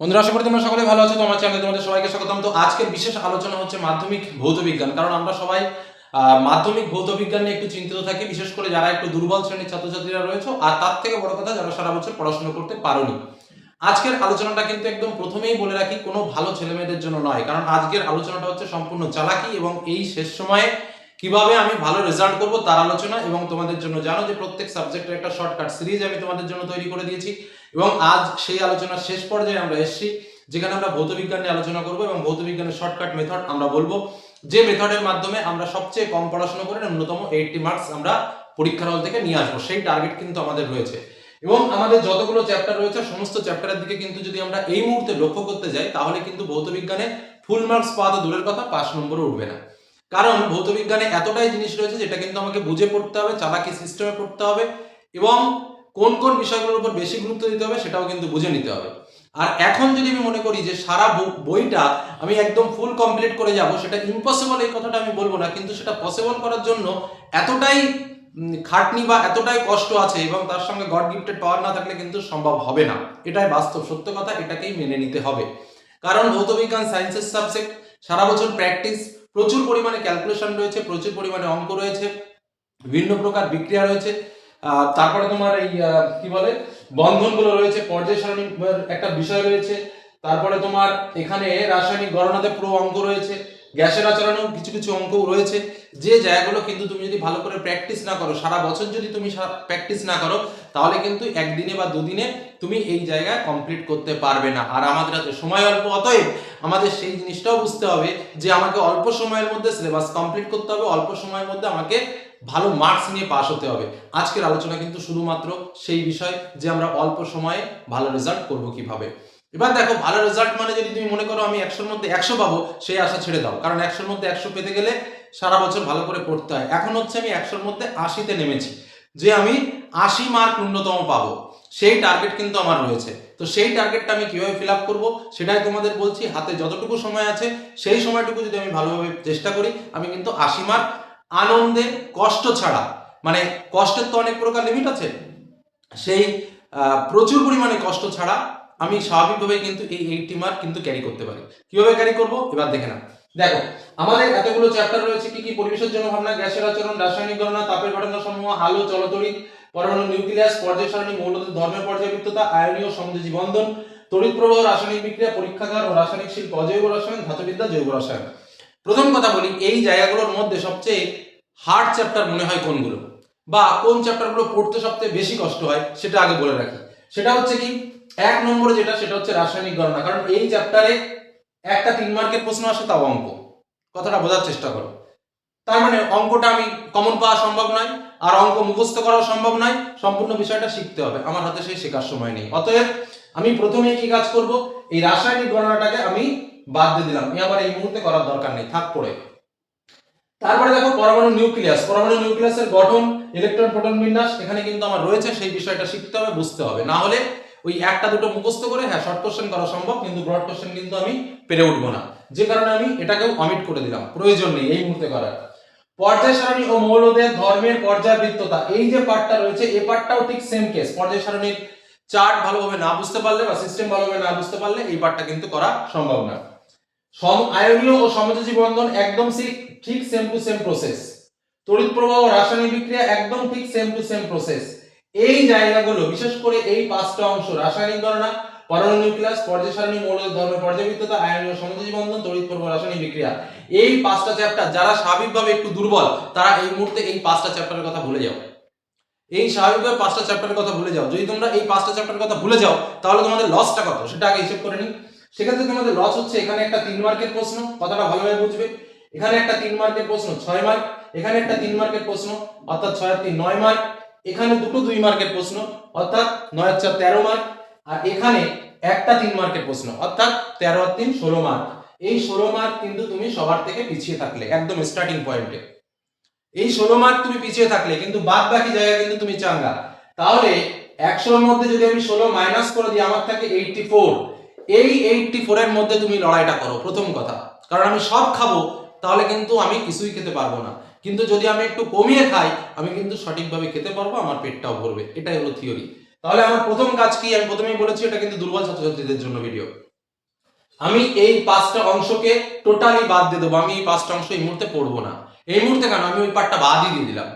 বন্ধুরা, আশা করি তোমরা সকলে ভালো আছো তোমার চ্যানেলে তোমাদের সবাইকে স্বাগতম। তো আজকের বিশেষ আলোচনা হচ্ছে মাধ্যমিক ভৌত বিজ্ঞান, কারণ আমরা সবাই মাধ্যমিক ভৌত বিজ্ঞান নিয়ে একটু চিন্তিত থাকি, বিশেষ করে যারা একটু দুর্বল শ্রেণির ছাত্রছাত্রীরা রয়েছে, আর তার থেকে বড় কথা যারা সারা বছর পড়াশোনা করতে পারোনি। আজকের আলোচনাটা কিন্তু একদম প্রথমেই বলে রাখি, কোনো ভালো ছেলেমেয়েদের জন্য নয়, কারণ আজকের আলোচনাটা হচ্ছে সম্পূর্ণ চালাকি, এবং এই শেষ সময়ে কীভাবে আমি ভালো রেজাল্ট করব তার আলোচনা, এবং তোমাদের জন্য জানো যে প্রত্যেক সাবজেক্টের একটা শর্টকাট সিরিজ আমি তোমাদের জন্য তৈরি করে দিয়েছি। এবং আজ সেই আলোচনার শেষ পর্যায়ে আমরা এসেছি, যেখানে আমরা ভৌত বিজ্ঞান নিয়ে আলোচনা করব এবং ভৌত বিজ্ঞানের শর্টকাট মেথড আমরা বলব। যে মেথডের মাধ্যমে আমরা সবচেয়ে কম পড়াশোনা করে ন্যূনতম এইটটি মার্কস আমরা পরীক্ষার হল থেকে নিয়ে আসব। সেই টার্গেট কিন্তু আমাদের রয়েছে। এবং আমাদের যতগুলো চ্যাপ্টার রয়েছে, সমস্ত চ্যাপ্টারের দিকে কিন্তু যদি আমরা এই মুহূর্তে লক্ষ্য করতে যাই, তাহলে কিন্তু ভৌত বিজ্ঞানে ফুল মার্কস পাওয়া তো দূরের কথা, পাঁচ নম্বরে উঠবে না। কারণ ভৌত বিজ্ঞানে এতটাই জিনিস রয়েছে, যেটা কিন্তু আমাকে বুঝে পড়তে হবে, চালাকি সিস্টেমে পড়তে হবে এবং কোন কোন বিষয়গুলোর উপর বেশি গুরুত্ব দিতে হবে সেটাও কিন্তু বুঝে নিতে হবে। আর এখন যদি আমি মনে করি যে সারা বই- বইটা আমি একদম ফুল কমপ্লিট করে যাব, সেটা ইম্পসিবল এই কথাটা আমি বলব না, কিন্তু সেটা পসিবল করার জন্য এতটাই খাটনি বা এতটাই কষ্ট আছে এবং তার সঙ্গে গড গিফটেড পাওয়ার না থাকলে কিন্তু সম্ভব হবে না। এটাই বাস্তব সত্য কথা, এটাকেই মেনে নিতে হবে। কারণ ভৌতবিজ্ঞান সায়েন্সের সাবজেক্ট সারা বছর প্র্যাকটিস প্রচুর পরিমাণে ক্যালকুলেশন রয়েছে, প্রচুর পরিমাণে অঙ্ক রয়েছে, বিভিন্ন প্রকার বিক্রিয়া রয়েছে। তারপরে তোমার এই কি বলে, বন্ধনগুলো রয়েছে, পর্যায় সারণী একটা বিষয় রয়েছে। তারপরে তোমার এখানে রাসায়নিক গণনাতে পুরো অঙ্ক রয়েছে। গ্যাসের আচরণেও কিছু কিছু অঙ্কও রয়েছে। যে জায়গাগুলো কিন্তু তুমি যদি ভালো করে প্র্যাকটিস না করো, সারা বছর যদি তুমি প্র্যাকটিস না করো, তাহলে কিন্তু একদিনে বা দুদিনে তুমি এই জায়গায় কমপ্লিট করতে পারবে না। আর আমাদের হাতে সময় অল্প, অতএব আমাদের সেই জিনিসটাও বুঝতে হবে যে আমাকে অল্প সময়ের মধ্যে সিলেবাস কমপ্লিট করতে হবে, অল্প সময়ের মধ্যে আমাকে ভালো মার্কস নিয়ে পাস হতে হবে। আজকের আলোচনা কিন্তু শুধুমাত্র সেই বিষয় যে আমরা অল্প সময়ে ভালো রেজাল্ট করব কীভাবে। এবার দেখো, ভালো রেজাল্ট মানে যদি তুমি মনে করো আমি একশোর মধ্যে একশো পাবো, সেই আশা ছেড়ে দাও। কারণ একশোর মধ্যে একশো পেতে গেলে সারা বছর ভালো করে পড়তে হয়। এখন হচ্ছে আমি একশোর মধ্যে আশিতে নেমেছি, যে আমি আশি মার্ক ন্যূনতম পাবো। সেই টার্গেট কিন্তু আমার রয়েছে। তো সেই টার্গেটটা আমি কীভাবে ফিল আপ করব, সেটাই তোমাদের বলছি। হাতে যতটুকু সময় আছে, সেই সময়টুকু যদি আমি ভালোভাবে চেষ্টা করি, আমি কিন্তু আশি মার্ক আনন্দে, কষ্ট ছাড়া মানে কষ্টের তো অনেক প্রকার লিমিট আছে, সেই প্রচুর পরিমাণে কষ্ট ছাড়া আমি স্বাভাবিকভাবে কিন্তু এই এইটটি মার্ক কিন্তু ক্যারি করতে পারি। কীভাবে ক্যারি করব? এবার দেখে না দেখো, আমাদের এতগুলো চ্যাপ্টার রয়েছে, কি কি পরিবেশের জন্য ভাবনা, গ্যাসের আচরণ, রাসায়নিক গণনা, তাপের ঘটনা সমূহ আলো চলতড়িৎ পরমাণু নিউক্লিয়াস, পর্যায় সারণী মৌলদের ধর্মের পর্যাবৃত্ততা আয়নীয় সমযোজী বন্ধন, তড়িৎ প্রবাহ, রাসায়নিক বিক্রিয়া, পরীক্ষাগার ও রাসায়নিক শিল্প অজৈব রসায়ন, ধাতুবিদ্যা, জৈব রসায়ন। প্রথম কথা বলি, এই জায়গাগুলোর মধ্যে সবচেয়ে হার্ড চ্যাপ্টার মনে হয় কোনগুলো? বা কোন চ্যাপ্টারগুলো পড়তে সবচেয়ে বেশি কষ্ট হয়, সেটা আগে বলে রাখি। সেটা হচ্ছে কি এক নম্বরে যেটা, সেটা হচ্ছে রাসায়নিক গণনা। কারণ এই চ্যাপ্টারে একটা তিন মার্কের প্রশ্ন আসে, তাও অঙ্ক। কথাটা বোঝার চেষ্টা করো। তার মানে অঙ্কটা আমি কমন পাওয়া সম্ভব নয়, আর অঙ্ক মুখস্থ করাও সম্ভব নয়, সম্পূর্ণ বিষয়টা শিখতে হবে। আমার হাতে সেই শেখার সময় নেই। অতএব আমি প্রথমে কি কাজ করব? এই রাসায়নিক গণনাটাকে আমি বাদ দিয়ে দিলাম। আমার এই মুহূর্তে করার দরকার নেই। থাক পড়ে। তারপরে দেখো পরমাণু নিউক্লিয়াস। পরমাণু নিউক্লিয়াসের গঠন ইলেকট্রন প্রোটন বিন্যাস, এখানে কিন্তু আমার রয়েছে, সেই বিষয়টা শিখতে হবে, বুঝতে হবে। না হলে ওই একটা দুটো মুখস্থ করে হ্যাঁ শর্ট কোশ্চেন করা সম্ভব, কিন্তু ব্রড কোশ্চেন কিন্তু আমি পেরে উঠবো না। যে কারণে আমি এটাকেও অমিট করে দিলাম। প্রয়োজন নেই এই মুহূর্তে করার। পর্যায় সারণী ও মৌলদের ধর্মের পর্যাবৃত্ততা, এই যে পার্টটা রয়েছে এই পার্টটাও ঠিক সেম কেস পর্যায় সারণীর চার্ট ভালোভাবে না বুঝতে পারলে বা সিস্টেম ভালোভাবে না বুঝতে পারলে এই পার্টটা কিন্তু করা সম্ভব না। সম, আয়নীয় ও সমযোজী বন্ধন একদম ঠিক সেম টু সেম প্রসেস তড়িৎ প্রবাহ রাসায়নিক বিক্রিয়া একদম ঠিক সেম টু সেম প্রসেস এই জায়গাগুলো, বিশেষ করে এই পাঁচটা অংশ, রাসায়নিক গণনা, পরমাণু নিউক্লিয়াস, পর্যায় সারণী, মৌলের ধর্ম পর্যাবৃত্ততা আয়নীয় সমযোজী বন্ধন, তড়িৎ প্রবাহ, রাসায়নিক বিক্রিয়া। এই পাঁচটা চ্যাপ্টার যারা স্বাভাবিকভাবে একটু দুর্বল, তারা এই মুহূর্তে এই পাঁচটা চ্যাপ্টারের কথা ভুলে যাও। এই স্বাভাবিকভাবে পাঁচটা চ্যাপ্টারের কথা ভুলে যাও। যদি তোমরা এই পাঁচটা চ্যাপ্টারের কথা ভুলে যাও, তাহলে তোমাদের লসটা কত? সেটা আগে হিসেব করে নিই সেক্ষেত্রে তোমাদের লস হচ্ছে এখানে একটা তিন মার্কের প্রশ্ন, কথাটা ভালোভাবে বুঝবে। এখানে একটা তিন মার্কের প্রশ্ন, ছয় মার্ক। এখানে একটা তিন মার্কের প্রশ্ন, অর্থাৎ ছয় তিন, নয় মার্ক। এখানে দুটো দুই মার্কের প্রশ্ন, অর্থাৎ নয় চার তেরো মার্ক, আর এখানে একটা তিন মার্কের প্রশ্ন, অর্থাৎ তেরো আর তিন ষোলো মার্ক। এই ষোলো মার্ক কিন্তু তুমি সবার থেকে পিছিয়ে থাকলে, একদম স্টার্টিং পয়েন্টে এই ষোলো মার্ক তুমি পিছিয়ে থাকলে, কিন্তু বাদ বাকি জায়গা কিন্তু তুমি চাঙ্গা। তাহলে একশোর মধ্যে যদি আমি ষোলো মাইনাস করে দিই, আমার থাকে এইটটি ফোর এই এইটটি ফোরের মধ্যে তুমি লড়াইটা করো, প্রথম কথা। কারণ আমি সব খাব, তাহলে কিন্তু আমি কিছুই খেতে পারব না। কিন্তু যদি আমি একটু কমিয়ে খাই, আমি কিন্তু সঠিকভাবে খেতে পারব, আমার পেটটাও ভরবে। এটাই হলো থিওরি তাহলে আমার প্রথম কাজ কি? আমি প্রথমেই বলেছি, এটা কিন্তু দুর্বল ছাত্রছাত্রীদের জন্য ভিডিও আমি এই পাঁচটা অংশকে টোটালি বাদ দিয়ে দেবো। আমি এই পাঁচটা অংশ এই মুহূর্তে পড়ব না। এই মুহূর্তে কেন? আমি ওই পার্টটা বাদই দিয়ে দিলাম।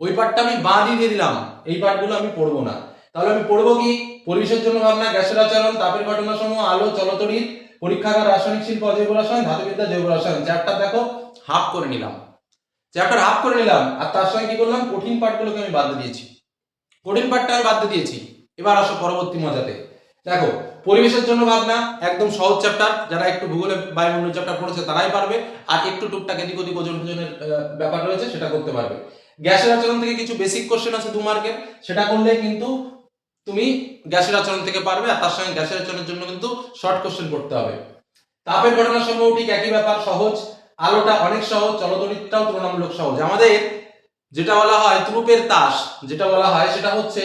ওই পার্টটা আমি বাদই দিয়ে দিলাম। এই পার্টগুলো আমি পড়ব না। তাহলে আমি পড়ব কি? পরিবেশের জন্য ভাবনা, গ্যাসের আচরণ, তাপের ঘটনা সমূহ আলো চলতরিৎ পরীক্ষাগার, রাসায়নিক শিল্প অজৈব রসায়ন, ধাতুবিদ্যা, জৈব রসায়ন। চারটা দেখো, হাফ করে নিলাম। চ্যাপ্টার হাফ করে নিলাম, আর তার সঙ্গে কি করলাম? কঠিন পার্টগুলোকে আমি বাদ দিয়েছি। কঠিন পার্টটা আমি বাদ দিয়েছি। এবার আসো পরবর্তী মজাতে। দেখো, পরিবেশের জন্য বাদ ভাবনা একদম সহজ চ্যাপ্টার যারা একটু ভূগোলে বায়ুমণ্ডল চ্যাপ্টার পড়েছে, তারাই পারবে। আর একটু টুকটাক এদিক ওদিক ওজন ওজনের ব্যাপার রয়েছে, সেটা করতে পারবে। গ্যাসের আচরণ থেকে কিছু বেসিক কোশ্চেন আছে দু মার্কের সেটা করলে কিন্তু তুমি গ্যাসের আচরণ থেকে পারবে, আর তার সঙ্গে গ্যাসের আচরণের জন্য কিন্তু শর্ট কোশ্চেন করতে হবে। তাপের ঘটনা সমূহ ঠিক একই ব্যাপার, সহজ। আলোটা অনেক সহজ চলতরিৎটাও তুলনামূলক সহজ। আমাদের যেটা বলা হয় ত্রুপের তাস, যেটা বলা হয় সেটা হচ্ছে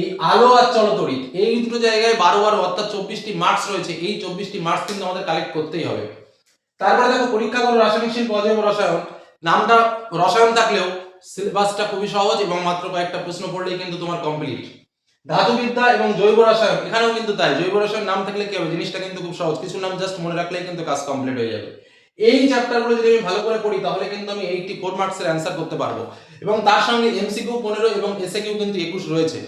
এই আলো আর চলতরিৎ এই দুটো জায়গায় বারো বারো, অর্থাৎ চব্বিশটি মার্কস রয়েছে, এই চব্বিশটি মার্কস কিন্তু আমাদের কালেক্ট করতেই হবে। তারপরে দেখো, পরীক্ষা করো, রাসায়নিক শিল্প, অজৈব রসায়ন। নামটা, রসায়ন থাকলেও সিলেবাসটা খুবই সহজ এবং মাত্র কয়েকটা প্রশ্ন পড়লেই কিন্তু তোমার কমপ্লিট ধাতুবিদ্যা এবং জৈব রসায়ন, এখানেও কিন্তু তাই। জৈব রসায়ন নাম থাকলে কি হবে? জিনিসটা কিন্তু খুব সহজ। কিছু নাম জাস্ট মনে রাখলেই কিন্তু কাজ কমপ্লিট হয়ে যাবে। এই চ্যাপ্টারগুলো যদি আমি ভালো করে পড়ি, তাহলে কিন্তু আমি এইটি ফোর মার্কসের অ্যান্সার করতে পারব। এবং তার সঙ্গে এমসিকিউ পনেরো এবং এসএ কিউ কিন্তু একুশ রয়েছে।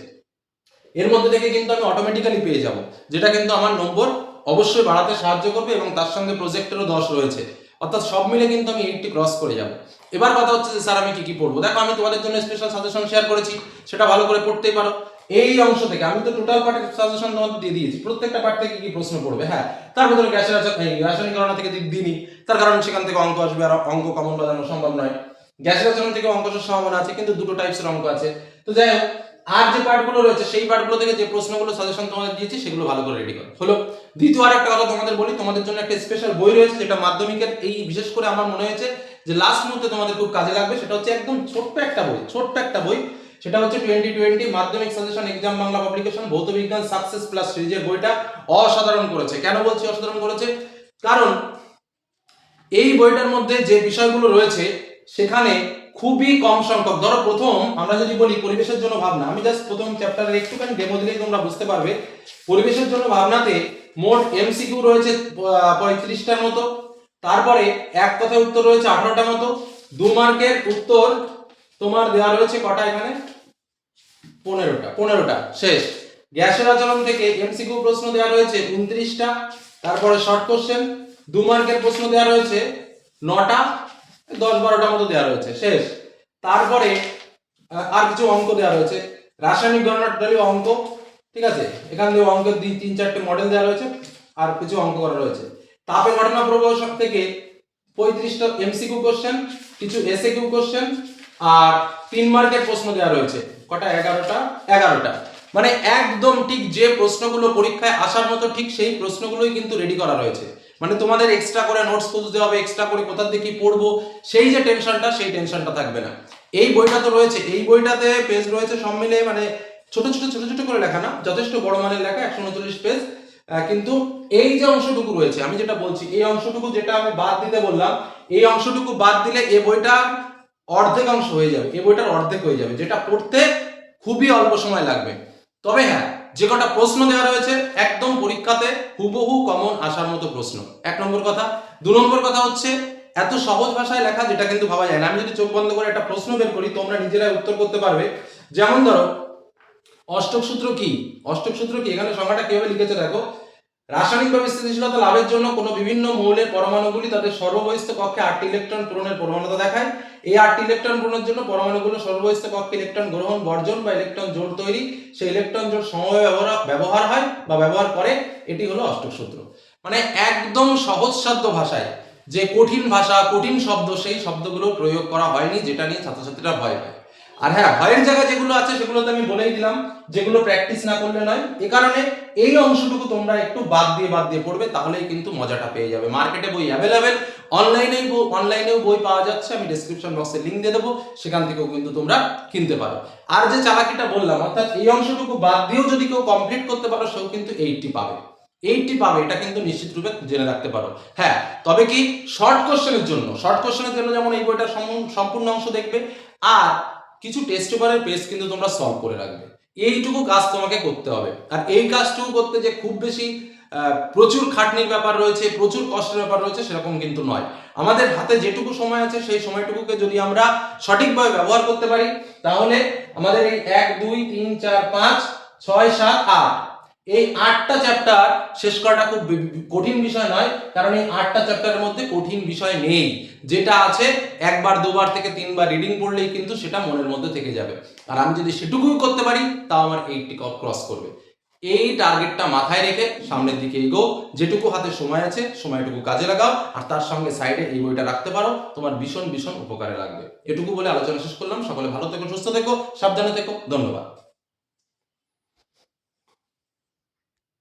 এর মধ্যে থেকে কিন্তু আমি অটোমেটিক্যালি পেয়ে যাব, যেটা কিন্তু আমার নম্বর অবশ্যই বাড়াতে সাহায্য করবে এবং তার সঙ্গে প্রজেক্টেরও দশ রয়েছে। অর্থাৎ সব মিলে কিন্তু আমি এইটটি ক্রস করে যাব। এবার কথা হচ্ছে যে, স্যার, আমি কি কি পড়ব? দেখো, আমি তোমাদের জন্য স্পেশাল সাজেশন শেয়ার করেছি, সেটা ভালো করে পড়তেই পারো। এই অংশ থেকে আমি তো টোটাল পার্টের সাজেশন তোমাদের দিয়ে দিয়েছি। প্রত্যেকটা পার্ট থেকে কি প্রশ্ন পড়বে হ্যাঁ? তার ভিতরে গ্যাসের রাসায়নিক গণনা থেকে দিইনি। তার কারণ সেখান থেকে অঙ্ক আসবে আর অঙ্ক কমন বাজানো সম্ভব নয়। গ্যাসের আচরণ থেকে অঙ্ক সম্ভাবনা আছে, কিন্তু দুটো টাইপসের অঙ্ক আছে। তো যাই হোক, আর যে পার্টগুলো রয়েছে, সেই পার্টগুলো থেকে যে প্রশ্নগুলো সাজেশন তোমাদের দিয়েছি, সেগুলো ভালো করে রেডি করো। হলো, দ্বিতীয় আর একটা কথা তোমাদের বলি, তোমাদের জন্য একটা স্পেশাল বই রয়েছে, যেটা মাধ্যমিকের এই বিশেষ করে আমার মনে হয়েছে যে লাস্ট মুহূর্তে তোমাদের খুব কাজে লাগবে, সেটা হচ্ছে একদম ছোট্ট একটা বই, ছোট্ট একটা বই সেটা হচ্ছে টোয়েন্টি টোয়েন্টি মাধ্যমিক সাজেশন এক্সাম বাংলা পাবলিকেশন ভৌত বিজ্ঞান সাকসেস প্লাস সিরিজের বইটা অসাধারণ করেছে। কেন বলছি অসাধারণ করেছে? কারণ এই বইটার মধ্যে যে বিষয়গুলো রয়েছে, সেখানে খুবই কম সংখ্যক, ধরো প্রথম আমরা যদি বলি পরিবেশের জন্য ভাবনা, আমি জাস্ট প্রথম চ্যাপ্টারের একটুখানি ডেমো দিলেই তোমরা বুঝতে পারবে। পরিবেশের জন্য ভাবনাতে মোট এমসিকিউ রয়েছে পঁয়ত্রিশটার মতো। তারপরে এক কথায় উত্তর রয়েছে আঠারোটা মতো। দু মার্কের উত্তর তোমার দেওয়া রয়েছে কটা এখানে? পনেরোটা পনেরোটা, শেষ। গ্যাসের আচরণ থেকে এমসিকিউ প্রশ্ন দেওয়া রয়েছে উনত্রিশটা, তারপরে শর্ট কোশ্চেন, দু মার্কের প্রশ্ন দেওয়া রয়েছে নটা, দশ বারোটা মতো দেওয়া রয়েছে, শেষ। তারপরে আর কিছু অঙ্ক দেওয়া রয়েছে। রাসায়নিক টোটালি অঙ্ক, ঠিক আছে? এখান থেকে অঙ্কের দুই, তিন, চারটে মডেল দেওয়া রয়েছে, আর কিছু অঙ্ক করা রয়েছে। তাপে ঘটনা প্রবাহ সব থেকে পঁয়ত্রিশটা এমসিকিউ কোশ্চেন, কিছু এসএ কিউ কোশ্চেন আর তিন মার্কের প্রশ্ন দেওয়া রয়েছে। কটা? এগারোটা? এগারোটা। মানে একদম ঠিক যে প্রশ্নগুলো পরীক্ষায় আসার মতো ঠিক সেই প্রশ্নগুলোই কিন্তু রেডি করা রয়েছে। মানে তোমাদের এক্সট্রা করে নোটস খুঁজতে হবে এক্সট্রা করে কোথার থেকে কি পড়ব, সেই যে টেনশনটা সেই টেনশনটা থাকবে না। এই বইটা তো রয়েছে। এই বইটাতে পেজ রয়েছে সব মিলে মানে ছোট ছোট ছোট ছোট করে লেখা না, যথেষ্ট বড় মানের লেখা, একশো উনচল্লিশ পেজ কিন্তু এই যে অংশটুকু রয়েছে, আমি যেটা বলছি, এই অংশটুকু যেটা আমি বাদ দিতে বললাম, এই অংশটুকু বাদ দিলে এই বইটা অর্ধেক অংশ হয়ে যাবে। এই বইটার অর্ধেক হয়ে যাবে, যেটা পড়তে খুবই অল্প সময় লাগবে। তবে হ্যাঁ যে কটা প্রশ্ন দেওয়া রয়েছে, একদম পরীক্ষাতে হুবহু কমন আসার মতো প্রশ্ন। এক নম্বর কথা। দু নম্বর কথা হচ্ছে, এত সহজ ভাষায় লেখা যেটা কিন্তু ভাবা যায় না। আমি যদি চোখ বন্ধ করে একটা প্রশ্ন বের করি, তোমরা নিজেরাই উত্তর করতে পারবে। যেমন ধরো, অষ্টক সূত্র কি? অষ্টক সূত্র কি? এখানে সংখ্যাটা কীভাবে লিখেছে দেখো। রাসায়নিকভাবে স্থিতিশীলতা লাভের জন্য কোনো বিভিন্ন মৌলের পরমাণুগুলি তাদের সর্ববহিষ্ঠ কক্ষে আটটি ইলেকট্রন পূরণের প্রবণতা দেখায়। এই আটটি ইলেকট্রন পূরণের জন্য পরমাণুগুলো সর্ববহিষ্ঠ কক্ষে ইলেকট্রন গ্রহণ, বর্জন বা ইলেকট্রন জোড় তৈরি। সেই ইলেকট্রন জোড় সময় ব্যবহার ব্যবহার হয় বা ব্যবহার করে। এটি হলো অষ্টক সূত্র। মানে একদম সহজসাধ্য ভাষায় যে কঠিন ভাষা, কঠিন শব্দ, সেই শব্দগুলো প্রয়োগ করা হয়নি, যেটা নিয়ে ছাত্রছাত্রীরা ভয় পায়। আর হ্যাঁ ভয়ের জায়গা যেগুলো আছে সেগুলো তো আমি বলেই দিলাম, যেগুলো প্র্যাকটিস না করলে নয়। এ কারণে এই অংশটুকু তোমরা একটু বাদ দিয়ে বাদ দিয়ে পড়বে, তাহলেই কিন্তু মজাটা পেয়ে যাবে। মার্কেটে বই অ্যাভেলেবেল অনলাইনেই অনলাইনেও বই পাওয়া যাচ্ছে, আমি ডিসক্রিপশন বক্সে লিঙ্ক দিয়ে দেবো, সেখান থেকেও কিন্তু তোমরা কিনতে পারো। আর যে চালাকিটা বললাম, অর্থাৎ এই অংশটুকু বাদ দিয়েও যদি কেউ কমপ্লিট করতে পারো, সেও কিন্তু এইটটি পাবে। এইটটি পাবে, এটা কিন্তু নিশ্চিত রূপে জেনে রাখতে পারো। হ্যাঁ তবে কি? শর্ট কোশ্চেনের জন্য শর্ট কোশ্চেনের জন্য যেমন এই বইটার সম- সম্পূর্ণ অংশ দেখবে, আর কিছু টেস্ট পেপারের পেজ কিন্তু তোমরা সলভ করে রাখবে। এইটুকু কাজ তোমাকে করতে হবে। আর এই কাজটুকু করতে যে খুব বেশি প্রচুর খাটনির ব্যাপার রয়েছে, প্রচুর কষ্টের ব্যাপার রয়েছে, সেরকম কিন্তু নয়। আমাদের হাতে যেটুকু সময় আছে, সেই সময়টুকুকে যদি আমরা সঠিকভাবে ব্যবহার করতে পারি, তাহলে আমাদের এই এক, দুই, তিন, চার, পাঁচ, ছয়, সাত, আট এই আটটা চ্যাপ্টার শেষ করাটা খুব কঠিন বিষয় নয়, কারণ এই আটটা চ্যাপ্টারের মধ্যে কঠিন বিষয় নেই। যেটা আছে, একবার, দুবার থেকে তিনবার রিডিং পড়লেই কিন্তু সেটা মনের মধ্যে থেকে যাবে। আর আমি যদি সেটুকুই করতে পারি, তাও আমার এইটটি ক্রস করবে। এই টার্গেটটা মাথায় রেখে সামনের দিকে এগো যেটুকু হাতে সময় আছে, সময়টুকু কাজে লাগাও। আর তার সঙ্গে সাইডে এই বইটা রাখতে পারো, তোমার ভীষণ ভীষণ উপকারে লাগবে। এটুকু বলে আলোচনা শেষ করলাম। সকলে ভালো থেকো, সুস্থ থেকো, সাবধানে থেকো। ধন্যবাদ।